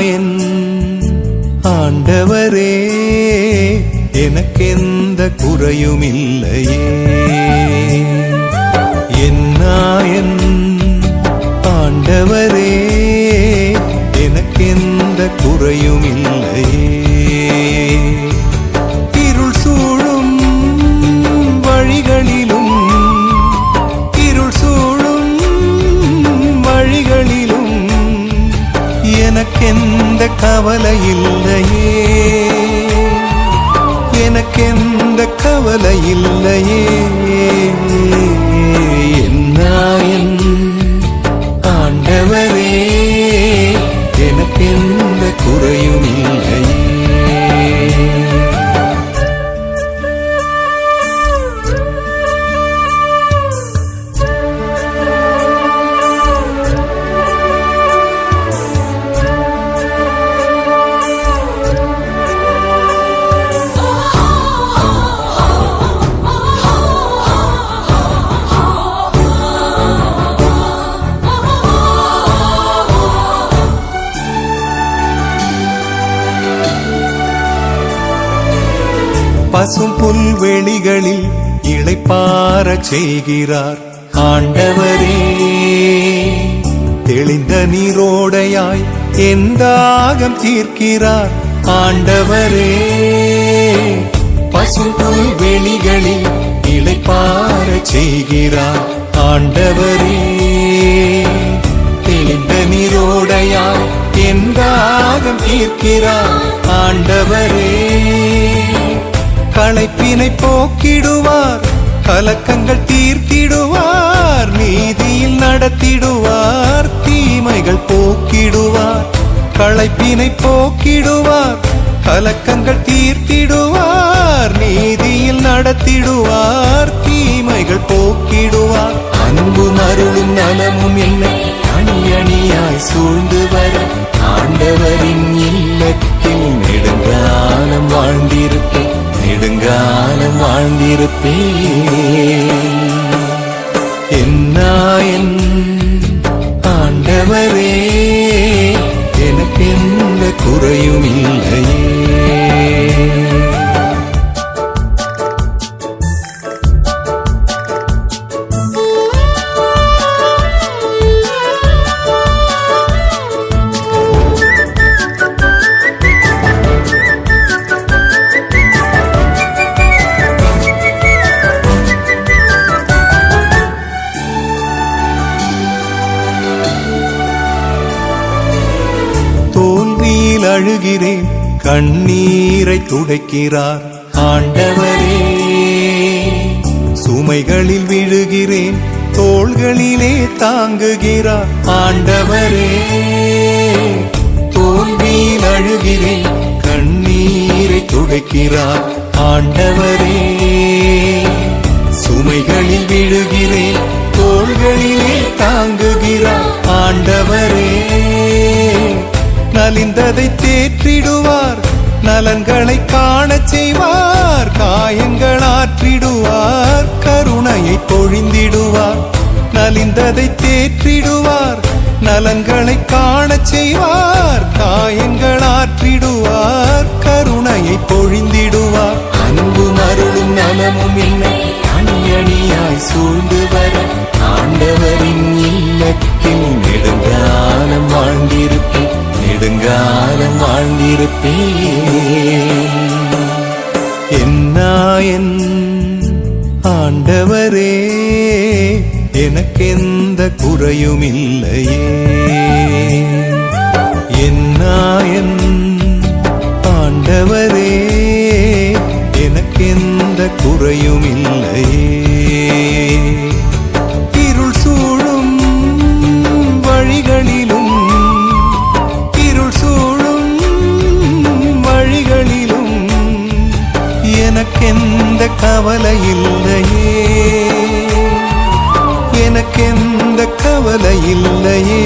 என் ஆண்டவரே எனக்கெந்த குறையும் இல்லையே. கவலை இல்லையே எனக்கெந்த கவலை இல்லையே என்ன பசும் புல்வெளிகளில் இளைப்பாரச் செய்கிறார். ஆண்டவரே தெளிந்த நீரோடையாய் எந்த ஆகம் தீர்க்கிறார். ஆண்டவரே பசும் புல்வெளிகளில் இளைப்பாரச் செய்கிறார். ஆண்டவரே தெளிந்த நீரோடையாய் எந்த ஆகம் தீர்க்கிறார். ஆண்டவரே களைப்பினை போக்கிடுவார் கலக்கங்கள் தீர்த்திடுவார் நீதியில் நடத்திடுவார் தீமைகள் போக்கிடுவார். களைப்பினை போக்கிடுவார் கலக்கங்கள் தீர்த்திடுவார் நீதியில் நடத்திடுவார் தீமைகள் போக்கிடுவார். அன்பும் அருளும் நலமும் என்னை அணி அணியாய் சூழ்ந்து வர ஆண்டவரின் இல்லத்தில் இருப்பே அழுகிறேன். கண்ணீரை துடைக்கிறார். ஆண்டவரே சுமைகளில் விழுகிறேன். தோள்களிலே தாங்குகிறார். ஆண்டவரே தோல்வியில் அழுகிறேன். கண்ணீரை துடைக்கிறார். ஆண்டவரே சுமைகளில் விழுகிறேன். தோள்களிலே தாங்குகிறார். ஆண்டவரே நலிந்ததை தேற்றிடுவார் நலன்களை காணச் செய்வார் காயங்கள் ஆற்றிடுவார் கருணையை பொழிந்திடுவார். நலிந்ததை தேற்றிடுவார் நலன்களை காணச் செய்வார் காயங்கள் ஆற்றிடுவார் கருணையை பொழிந்திடுவார். அன்பும் அருளும் நலமும் என்னை அணியணியாய் சூழ்ந்து வர ஆண்டவரின் இல்லத்தில் நெடுங்காலம் வாழ்ந்திருக்கும் நெடுங்காலம் வாழ்ந்திருப்பேன். என்னாயன் ஆண்டவரே எனக்கெந்த குறையும் இல்லையே என்னாயன் ஆண்டவரே எனக்கெந்த குறையும் இல்லையே கவலை இல்லையே எனக்கெந்த கவலை இல்லையே